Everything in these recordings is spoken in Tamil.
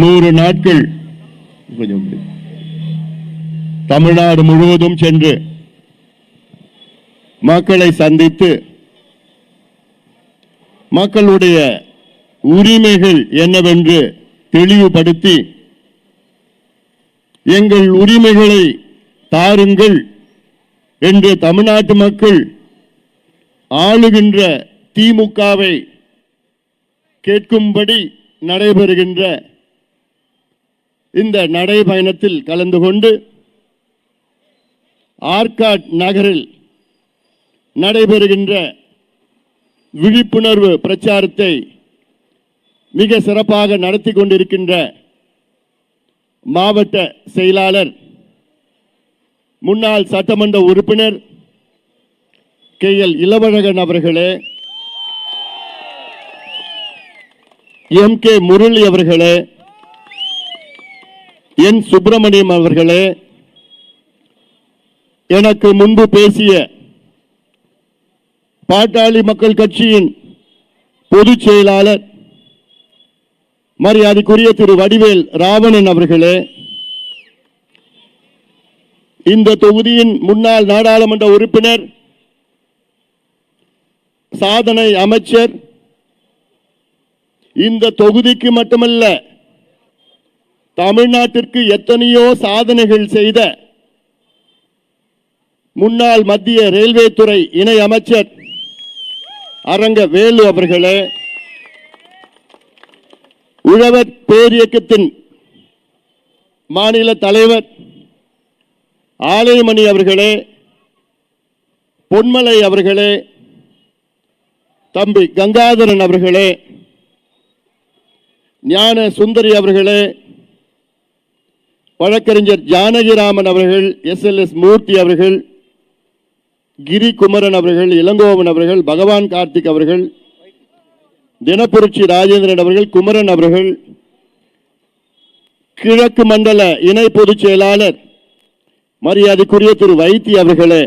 நூறு நாட்கள். கொஞ்சம் தமிழ்நாடு முழுவதும் சென்று மக்களை சந்தித்து மக்களுடைய உரிமைகள் என்னவென்று தெளிவுபடுத்தி எங்கள் உரிமைகளை தாருங்கள் என்று தமிழ்நாட்டு மக்கள் ஆளுகின்ற திமுகவை கேட்கும்படி நடைபெறுகின்ற இந்த நடைபயணத்தில் கலந்து கொண்டு ஆர்காட் நகரில் நடைபெறுகின்ற விழிப்புணர்வு பிரச்சாரத்தை மிக சிறப்பாக நடத்தி கொண்டிருக்கின்ற மாவட்ட செயலாளர் முன்னாள் சட்டமன்ற உறுப்பினர் கே எல் இளவழகன் அவர்களே எம் கே முரளி அவர்களே என் சுப்பிரமணியம் அவர்களே எனக்கு முன்பு பேசிய பாட்டாளி மக்கள் கட்சியின் பொதுச் செயலாளர் மரியாதைக்குரிய திரு வடிவேல் ராவணன் அவர்களே இந்த தொகுதியின் முன்னாள் நாடாளுமன்ற உறுப்பினர் சாதனை அமைச்சர் இந்த தொகுதிக்கு மட்டுமல்ல தமிழ்நாட்டிற்கு எத்தனையோ சாதனைகள் செய்த முன்னாள் மத்திய ரயில்வே துறை இணை அமைச்சர் அரங்க வேலு அவர்களே உழவர் பேரியக்கத்தின் மாநில தலைவர் ஆலயமணி அவர்களே பொன்மலை அவர்களே தம்பி கங்காதரன் அவர்களே ஞான சுந்தரி அவர்களே வழக்கறிஞர் ஜானகிராமன் அவர்கள் எஸ் எல் எஸ் மூர்த்தி அவர்கள் கிரி குமரன் அவர்கள் இளங்கோவன் அவர்கள் பகவான் கார்த்திக் அவர்கள் தினப்புரட்சி ராஜேந்திரன் அவர்கள் குமரன் அவர்கள் கிழக்கு மண்டல இணை பொதுச் செயலாளர் மரியாதைக்குரிய திரு வைத்தி அவர்களே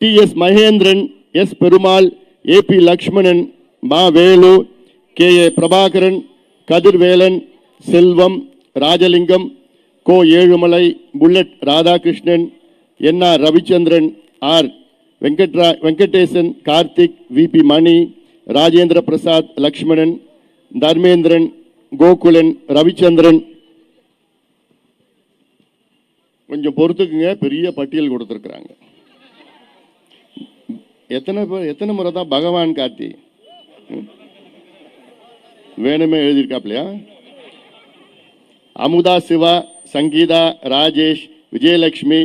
T S Mahendran S Perumal A P Lakshmanan Ma Velu K A Prabhakaran Kathirvelan Selvam Rajalingam Ko Ezhumalai bullet Radhakrishnan N R Ravichandran R வெங்கட்ரா Venkatesan Karthik V P Mani Rajendra Prasad Lakshmanan Dharmendran Gokulan Ravichandran. கொஞ்சம் பொறுத்துக்குங்க பெரிய பட்டியல் கொடுத்துருக்குறாங்க. எத்தனை பேர் எத்தனை முறை தான் பகவான் கார்த்தி? வேணுமே எழுதியிருக்காப்லையா? அமுதா சிவா சங்கீதா ராஜேஷ் விஜயலட்சுமி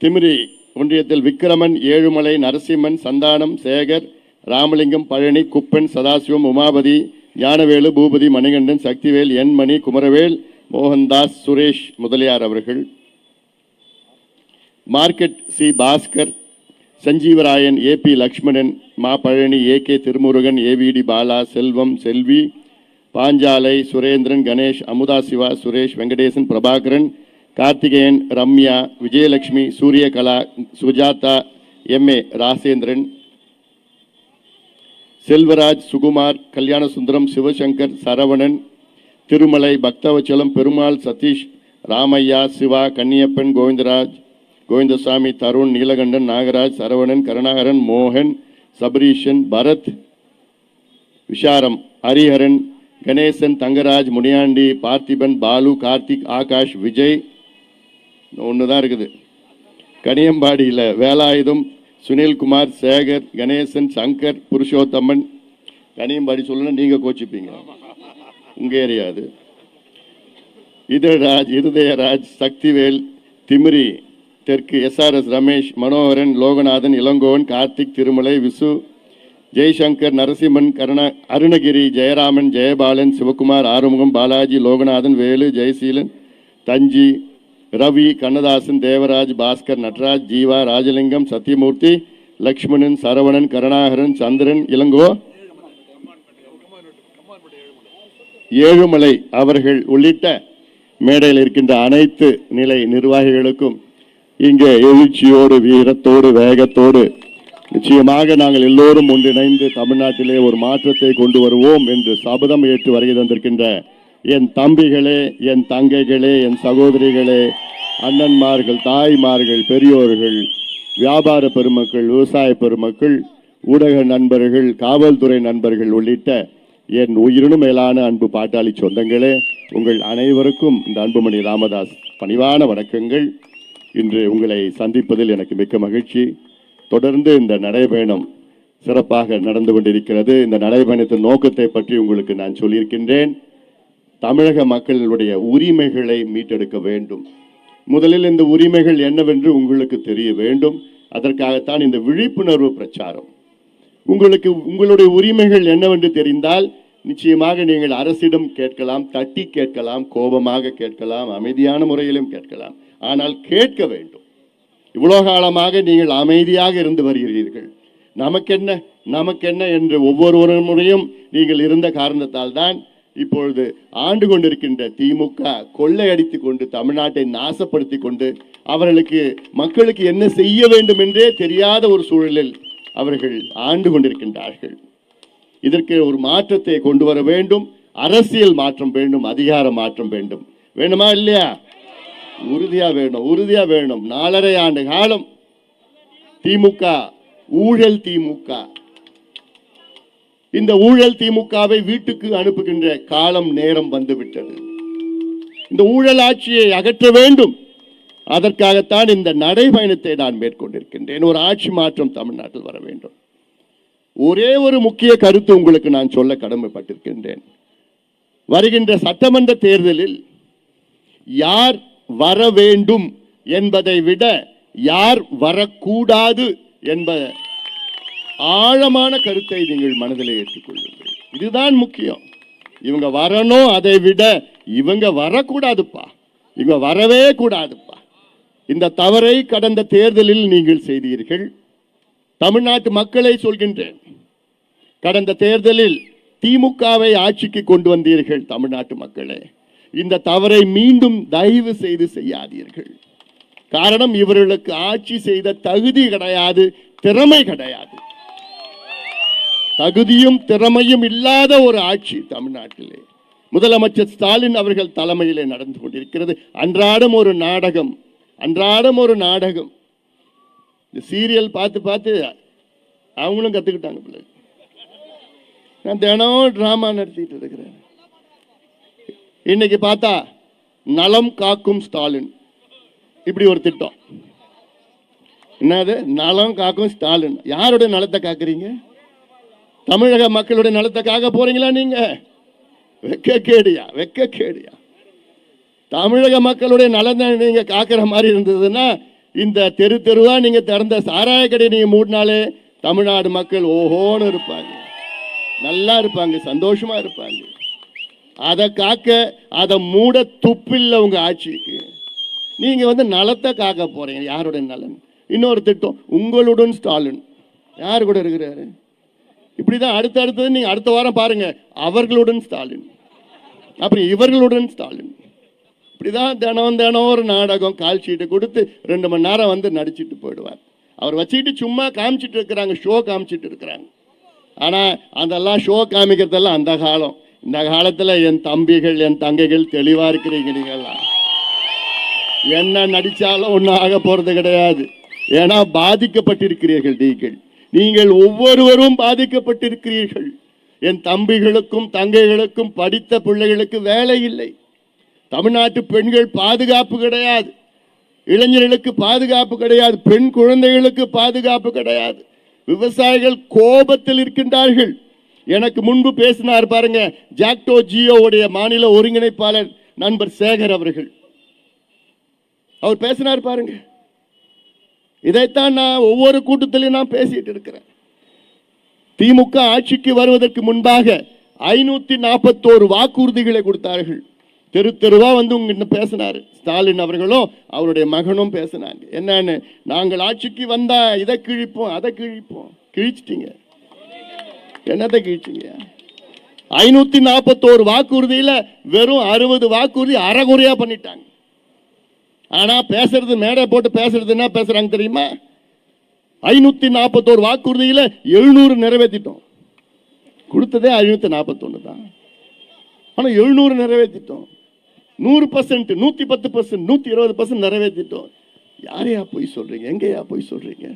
திமிரி ஒன்றியத்தில் விக்கிரமன் ஏழுமலை நரசிம்மன் சந்தானம் சேகர் ராமலிங்கம் பழனி குப்பன் சதாசிவம் உமாபதி ஞானவேலு பூபதி மணிகண்டன் சக்திவேல் என் மணி குமரவேல் மோகன்தாஸ் சுரேஷ் முதலியார் அவர்கள். Market C. Bhaskar Sanjeevarayan A. P. Lakshmanan Ma. Palani A. K. Thirumurugan AVT Bala Selvam Selvi Panchalai Surendran Ganesh Amudha Siva Suresh Venkatesan Prabhakaran Karthikeyan Ramya Vijayalakshmi Suriyakala Sujatha MA Rasendran Selvaraj Sukumar Kalyanasundaram Sivasankar Saravanan Thirumalai Bakthavachalam Perumal Sathish Ramaiah Siva Kanniyappan Govindaraj Govindasamy Tharun Neelakandan Nagaraj Saravanan Karunakaran மோகன் சபரீஷன் பரத் விஷாரம் ஹரிஹரன் கணேசன் தங்கராஜ் முனியாண்டி பார்த்திபன் பாலு கார்த்திக் ஆகாஷ் விஜய் ஒன்று தான் இருக்குது. கனியம்பாடியில் வேலாயுதம் சுனில்குமார் சேகர் கணேசன் சங்கர் புருஷோத்தமன். கனியம்பாடி சொல்லணும் நீங்கள் கோச்சிப்பீங்க. உங்கள் ஏரியா அது. இருதயராஜ் சக்திவேல் திமிரி தெற்கு எஸ்ஆர்எஸ் ரமேஷ் மனோகரன் லோகநாதன் இளங்கோவன் கார்த்திக் திருமலை விசு ஜெய்சங்கர் நரசிம்மன் கருண அருணகிரி ஜெயராமன் ஜெயபாலன் சிவகுமார் ஆறுமுகம் பாலாஜி லோகநாதன் வேலு ஜெயசீலன் தஞ்சி ரவி கண்ணதாசன் தேவராஜ் பாஸ்கர் நட்ராஜ் ஜீவா ராஜலிங்கம் சத்யமூர்த்தி லக்ஷ்மணன் சரவணன் கருணாகரன் சந்திரன் இளங்கோ ஏழுமலை அவர்கள் உள்ளிட்ட மேடையில் இருக்கின்ற அனைத்து நிலை நிர்வாகிகளுக்கும் இங்கே எழுச்சியோடு வீரத்தோடு வேகத்தோடு நிச்சயமாக நாங்கள் எல்லோரும் ஒன்றிணைந்து தமிழ்நாட்டிலே ஒரு மாற்றத்தை கொண்டு வருவோம் என்று சபதம் ஏற்று வருகை தந்திருக்கின்ற என் தம்பிகளே என் தங்கைகளே என் சகோதரிகளே அண்ணன்மார்கள் தாய்மார்கள் பெரியோர்கள் வியாபார பெருமக்கள் விவசாய பெருமக்கள் ஊடக நண்பர்கள் காவல்துறை நண்பர்கள் உள்ளிட்ட என் உயிரினும் மேலான அன்பு பாட்டாளி சொந்தங்களே உங்கள் அனைவருக்கும் இந்த அன்புமணி ராமதாஸ் பணிவான வணக்கங்கள். இன்று உங்களை சந்திப்பதில் எனக்கு மிக்க மகிழ்ச்சி. தொடர்ந்து இந்த நடைபயணம் சிறப்பாக நடந்து கொண்டிருக்கிறது. இந்த நடைபயணத்தின் நோக்கத்தை பற்றி உங்களுக்கு நான் சொல்லியிருக்கின்றேன். தமிழக மக்களுடைய உரிமைகளை மீட்டெடுக்க வேண்டும். முதலில் இந்த உரிமைகள் என்னவென்று உங்களுக்கு தெரிய வேண்டும். அதற்காகத்தான் இந்த விழிப்புணர்வு பிரச்சாரம். உங்களுக்கு உங்களுடைய உரிமைகள் என்னவென்று தெரிந்தால் நிச்சயமாக நீங்கள் அரசிடம் கேட்கலாம் தட்டி கேட்கலாம் கோபமாக கேட்கலாம் அமைதியான முறையிலும் கேட்கலாம். ஆனால் கேட்க வேண்டும். இவ்வளோ காலமாக நீங்கள் அமைதியாக இருந்து வருகிறீர்கள். நமக்கென்ன நமக்கென்ன என்று ஒவ்வொரு முறையும் நீங்கள் இருந்த காரணத்தால் தான் இப்பொழுது ஆண்டு கொண்டிருக்கின்ற திமுக கொள்ளையடித்து கொண்டு தமிழ்நாட்டை நாசப்படுத்தி கொண்டு அவர்களுக்கு மக்களுக்கு என்ன செய்ய வேண்டும் என்றே தெரியாத ஒரு சூழலில் அவர்கள் ஆண்டு கொண்டிருக்கின்றார்கள். இதற்கு ஒரு மாற்றத்தை கொண்டு வர வேண்டும். அரசியல் மாற்றம் வேண்டும் அதிகார மாற்றம் வேண்டும். வேணுமா இல்லையா? உறுதியா வேணும் உறுதியா வேணும். நாலரை ஆண்டு காலம் திமுக ஊழல் திமுக. இந்த ஊழல் திமுகவை வீட்டுக்கு அனுப்புகின்ற காலம் நேரம் வந்துவிட்டது. இந்த ஊழல் ஆட்சியை அகற்ற வேண்டும். அதற்காகத்தான் இந்த நடைபயணத்தை நான் மேற்கொண்டிருக்கின்றேன். ஒரு ஆட்சி மாற்றம் தமிழ்நாட்டில் வர வேண்டும். ஒரே ஒரு முக்கிய கருத்து உங்களுக்கு நான் சொல்ல கடமைப்பட்டிருக்கின்றேன். வருகின்ற சட்டமன்ற தேர்தலில் யார் வர வேண்டும் என்பதை விட யார் வரக்கூடாது என்ப ஆழமான கருத்தை நீங்கள் மனதில் ஏற்றுக்கொள்ளுங்கள். இதுதான் முக்கியம். இவங்க வரணும் அதை விட இவங்க வரக்கூடாதுப்பா. இவங்க வரவே கூடாதுப்பா. இந்த தவறை கடந்த தேர்தலில் நீங்கள் செய்தீர்கள். தமிழ்நாட்டு மக்களை சொல்கின்றேன். கடந்த தேர்தலில் திமுகவை ஆட்சிக்கு கொண்டு வந்தீர்கள் தமிழ்நாட்டு மக்களே. இந்த தவறை மீண்டும் தயவு செய்து செய்யாதீர்கள். காரணம் இவர்களுக்கு ஆட்சி செய்த தகுதி கிடையாது திறமை கிடையாது. தகுதியும் திறமையும் இல்லாத ஒரு ஆட்சி தமிழ்நாட்டிலே. முதலமைச்சர் ஸ்டாலின் அவர்கள் தலைமையிலே நடந்து கொண்டிருக்கிறது. அன்றாடம் ஒரு நாடகம் அன்றாடம் ஒரு நாடகம். இந்த சீரியல் பார்த்து பார்த்து அவங்களும் கத்துக்கிட்டாங்க பிள்ளை நான் தினம் டிராமா நடத்திட்டு இருக்கிறேன். இன்னைக்கு பார்த்தா நலம் காக்கும் ஸ்டாலின். இப்படி ஒரு திட்டம். என்னது? நலம் காக்கும் ஸ்டாலின். யாருடைய நலத்தை காக்குறீங்க? தமிழக மக்களுடைய நலத்தை காக்க போறீங்களா நீங்க? வெக்க கேடியா வெக்க கேடியா தமிழக மக்களுடைய நலத்தை நீங்க காக்கிற மாதிரி இருந்ததுன்னா இந்த தெரு தெருவா நீங்க திறந்த சாராய கடை நீங்க மூடினாலே தமிழ்நாடு மக்கள் ஓஹோன்னு இருப்பாங்க. நல்லா இருப்பாங்க சந்தோஷமா இருப்பாங்க. அதை காக்க அதை மூட துப்பில்லை உங்கள் ஆட்சிக்கு. நீங்கள் வந்து நலத்தை காக்க போகிறீங்க யாருடைய நலன்? இன்னொரு திட்டம் உங்களுடன் ஸ்டாலின். யார் கூட இருக்கிறாரு? இப்படிதான் அடுத்த அடுத்தது நீங்கள் அடுத்த வாரம் பாருங்கள் அவர்களுடன் ஸ்டாலின். அப்புறம் இவர்களுடன் ஸ்டாலின். இப்படி தான் தினம் தினம் ஒரு நாடகம் கால் ஷீட்டு கொடுத்து ரெண்டு மணி நேரம் வந்து நடிச்சிட்டு போயிடுவார். அவர் வச்சுக்கிட்டு சும்மா காமிச்சிட்டு இருக்கிறாங்க ஷோ காமிச்சிட்டு இருக்கிறாங்க. ஆனால் அதெல்லாம் ஷோ காமிக்கிறதெல்லாம் அந்த காலம். இந்த காலத்துல என் தம்பிகள் என் தங்கைகள் தெளிவா இருக்கிறீங்க நீங்கெல்லாம் என்ன நடிச்சாலும் ஒன்றும் ஆக போறது கிடையாது. ஏன்னா பாதிக்கப்பட்டிருக்கிறீர்கள் நீங்கள். நீங்கள் ஒவ்வொருவரும் பாதிக்கப்பட்டிருக்கிறீர்கள். என் தம்பிகளுக்கும் தங்கைகளுக்கும் படித்த பிள்ளைகளுக்கு வேலை இல்லை. தமிழ்நாட்டு பெண்கள் பாதுகாப்பு கிடையாது. இளைஞர்களுக்கு பாதுகாப்பு கிடையாது. பெண் குழந்தைகளுக்கு பாதுகாப்பு கிடையாது. விவசாயிகள் கோபத்தில் இருக்கின்றார்கள். எனக்கு முன்பு பேசினார் பாருங்க ஜாக்டோ ஜியோவுடைய மாநில ஒருங்கிணைப்பாளர் நண்பர் சேகர் அவர்கள். அவர் பேசினார் பாருங்க. இதைத்தான் நான் ஒவ்வொரு கூட்டத்திலையும் நான் பேசிட்டு இருக்கிறேன். திமுக ஆட்சிக்கு வருவதற்கு முன்பாக ஐநூத்தி நாற்பத்தோரு வாக்குறுதிகளை கொடுத்தார்கள். தெரு தெருவா வந்து உங்ககிட்ட பேசினாரு. ஸ்டாலின் அவர்களும் அவருடைய மகனும் பேசினாங்க. என்னன்னு நாங்கள் ஆட்சிக்கு வந்தா இதை கிழிப்போம் அதை கிழிப்போம். கிழிச்சிட்டீங்க. என்னத்தை கேட்டீங்க? ஐநூத்தி நாற்பத்தோரு வாக்குறுதியில வெறும் அறுபது வாக்குறுதி அறகுறையா பண்ணிட்டாங்க. ஆனா பேசுறது மேடை போட்டு பேசுறது என்ன பேசுறாங்க தெரியுமா? ஐநூத்தி நாற்பத்தோரு வாக்குறுதியில எழுநூறு நிறைவேற்றிட்டோம் கொடுத்ததே ஐநூத்தி நாற்பத்தொன்னு தான். ஆனா எழுநூறு நிறைவேற்றிட்டோம் நூறு பர்சன்ட் நூத்தி பத்து பர்சன்ட் நூத்தி இருபது பர்சன்ட் நிறைவேற்றிட்டோம் யாரையா போய் சொல்றீங்க? எங்கேயா போய் சொல்றீங்க?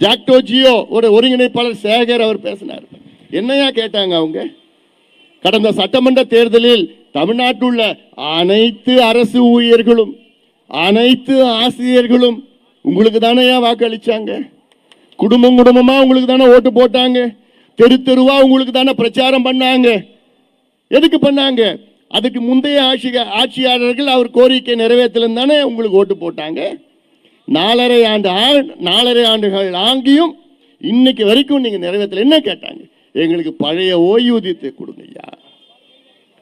ஜாக்டோ ஜியோ ஒரு ஒருங்கிணைப்பாளர் சேகர் அவர் பேசினார். என்னையா கேட்டாங்க அவங்க? கடந்த சட்டமன்ற தேர்தலில் தமிழ்நாட்டில் உள்ள அனைத்து அரசு ஊழியர்களும் அனைத்து ஆசிரியர்களும் உங்களுக்கு தானே வாக்களிச்சாங்க? குடும்பம் குடும்பமா உங்களுக்கு தானே ஓட்டு போட்டாங்க? தெரு தெருவா உங்களுக்கு தானே பிரச்சாரம் பண்ணாங்க? எதுக்கு பண்ணாங்க? அதுக்கு முந்தைய ஆட்சி ஆட்சியாளர்கள் அவர் கோரிக்கை நிறைவேற்றலன்னு தானே உங்களுக்கு ஓட்டு போட்டாங்க? நாலரை ஆண்டு நாலரை ஆண்டுகள் ஆங்கியும் இன்னைக்கு வரைக்கும் நீங்க நிறைவேற்றல. என்ன கேட்டாங்க? எங்களுக்கு பழைய ஓய்வூதியத்தை கொடுங்க ஐயா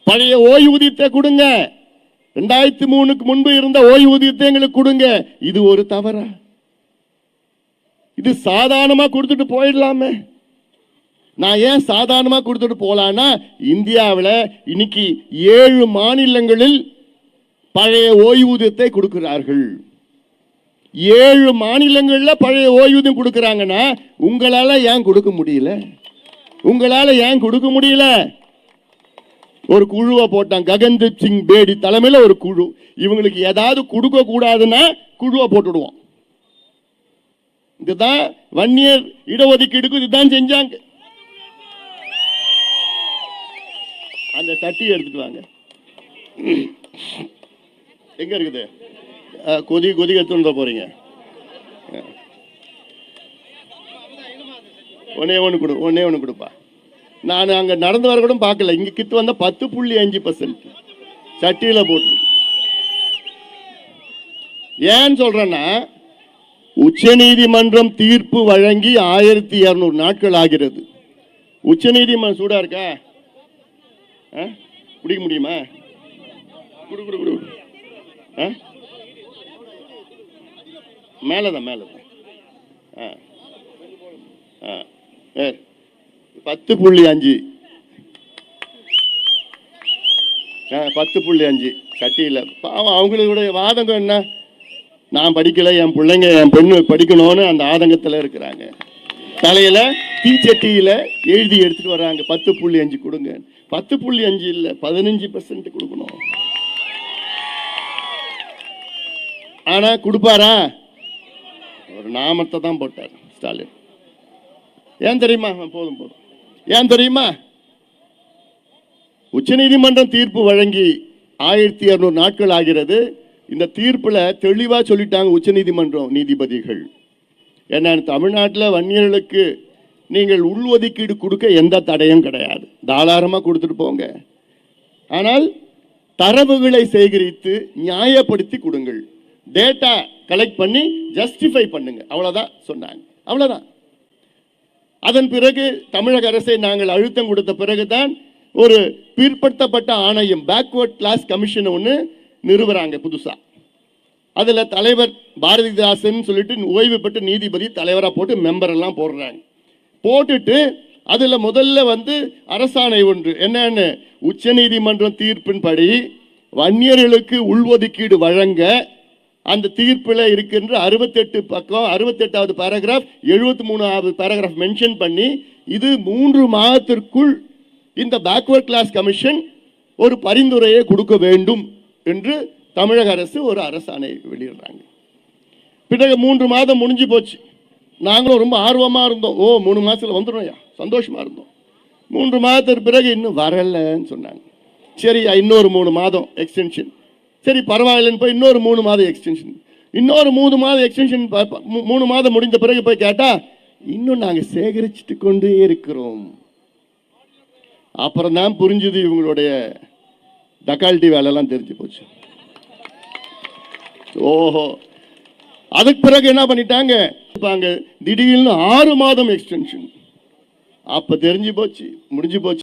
பழைய ஓய்வூதியத்தை கொடுங்க. ரெண்டாயிரத்தி மூணுக்கு முன்பு இருந்த ஓய்வூதியத்தை எங்களுக்கு கொடுங்க. இது ஒரு தவறா? இது சாதாரணமா கொடுத்துட்டு போயிடலாமே. நான் ஏன் சாதாரணமா கொடுத்துட்டு போலான்னா இந்தியாவில் இன்னைக்கு ஏழு மாநிலங்களில் பழைய ஓய்வூதியத்தை கொடுக்கிறார்கள். ஏழு மாநிலங்களில் பழைய ஓய்வூதியம் கொடுக்குறாங்கன்னா உங்களால் ஏன் கொடுக்க முடியல? உங்களால் ஏன் கொடுக்க முடியல? ஒரு குழுவை போட்டான் ககன்தீப் சிங் பேடி தலைமையில் ஒரு குழு. இவங்களுக்கு ஏதாவது கொடுக்க கூடாதுன்னா குழுவை போட்டுடுவோம். இதுதான் வன்னியர் இடஒதுக்கீடுக்கு இதுதான் செஞ்சாங்க. அந்த சட்டியை எடுத்துட்டு வாங்க. எங்க இருக்குது? கொதி கொதி எடுத்துட்டு போகிறீங்க போறீங்க. ஒன்னே ஒன்று கொடு ஒன்னே ஒன்று கொடுப்பா. நான் அங்கே நடந்து வர கூட பார்க்கல. இங்க கிட்ட வந்தால் பத்து புள்ளி அஞ்சு பர்சன்ட் சட்டியில் போட்டு. ஏன் சொல்கிறேன்னா உச்சநீதிமன்றம் தீர்ப்பு வழங்கி ஆயிரத்தி இரநூறு நாட்கள் ஆகிறது. உச்சநீதிமன்றம் சூடாக இருக்கா? ஆ? குடிக்க முடியுமா? குடு குடு குடு. ஆ? மேலதான் மேலதான். ஆ. ஆ. ஏ, பத்து புள்ளி அஞ்சு. ஆ, பத்து புள்ளி அஞ்சு. சட்டியில். பாவம் அவங்களுடைய வாதகம் என்ன? நான் படிக்கலை என் பிள்ளைங்க என் பெண்ணு படிக்கணும்னு அந்த ஆதங்கத்தில் இருக்கிறாங்க. தலையில் தீச்சட்டியில் எழுதி எடுத்துகிட்டு வர்றாங்க. பத்து புள்ளி அஞ்சு கொடுங்க. பத்து புள்ளி அஞ்சு இல்லை பதினஞ்சு பர்சன்ட் கொடுக்கணும். ஆனால் கொடுப்பாரா? ஒரு நாமத்தை தான் போட்டார் ஸ்டாலின். ஏன் தெரியுமா? போதும் போதும். ஏன் தெரியுமா? உச்சநீதிமன்றம் தீர்ப்பு வழங்கி ஆயிரத்தி இரநூறு நாட்கள் ஆகிறது. இந்த தீர்ப்பில் தெளிவாக சொல்லிட்டாங்க உச்சநீதிமன்றம் நீதிபதிகள். ஏன்னா தமிழ்நாட்டில் வன்னியர்களுக்கு நீங்கள் உள்ஒதுக்கீடு கொடுக்க எந்த தடையும் கிடையாது. தாராளமாக கொடுத்துட்டு போங்க. ஆனால் தரவுகளை சேகரித்து நியாயப்படுத்தி கொடுங்கள். டேட்டா கலெக்ட் பண்ணி ஜஸ்டிஃபை பண்ணுங்க. அவ்வளோதான் சொன்னாங்க. அவ்வளோதான் அதன் பிறகு தமிழக அரசை நாங்கள் அழுத்தம் கொடுத்த பிறகுதான் ஒரு பிற்படுத்தப்பட்ட ஆணையம் பேக்வர்ட் கிளாஸ் கமிஷன் ஒன்று நிறுவுறாங்க புதுசாக அதில் தலைவர் பாரதிதாசன் சொல்லிட்டு ஓய்வு பெற்ற நீதிபதி தலைவராக போட்டு மெம்பர் எல்லாம் போடுறாங்க. போட்டுட்டு அதில் முதல்ல வந்து அரசாணை ஒன்று என்னன்னு? உச்சநீதிமன்றம் தீர்ப்பின்படி வன்னியர்களுக்கு உள்ஒதுக்கீடு வழங்க அந்த தீர்ப்பில் இருக்கின்ற அறுபத்தெட்டு பக்கம் அறுபத்தெட்டாவது பேராகிராஃப் எழுபத்தி மூணாவது பேராகிராஃப் மென்ஷன் பண்ணி இது மூன்று மாதத்திற்குள் இந்த பேக்வர்ட் கிளாஸ் கமிஷன் ஒரு பரிந்துரையை கொடுக்க வேண்டும் என்று தமிழக அரசு ஒரு அரசாணை வெளியிடுறாங்க. பிறகு மூன்று மாதம் முடிஞ்சு போச்சு. நாங்களும் ரொம்ப ஆர்வமாக இருந்தோம். ஓ மூணு மாதத்தில் வந்துடும்யா சந்தோஷமாக இருந்தோம். மூன்று மாதத்திற்கு பிறகு இன்னும் வரலைன்னு சொன்னாங்க. சரி இன்னொரு மூணு மாதம் எக்ஸ்டென்ஷன் சரி பரவாயில்லைன்னு போய் இன்னொரு மூணு மாதம் எக்ஸ்டென்ஷன் இன்னொரு மூணு மாதம் எக்ஸ்டென்ஷன் மூணு மாதம் முடிந்த பிறகு போய் கேட்டா இன்னும் நாங்கள் சேகரிச்சுட்டு கொண்டே இருக்கிறோம். அப்புறம் தான் புரிஞ்சுது இவங்களுடைய டக்கால்ட்டி வேலைலாம் தெரிஞ்சு போச்சு. ஓஹோ. அதுக்கு பிறகு என்ன பண்ணிட்டாங்க? திடீர்னு ஆறு மாதம் எக்ஸ்டென்ஷன் அப்போ தெரிஞ்சு போச்சு முடிஞ்சு போச்சு.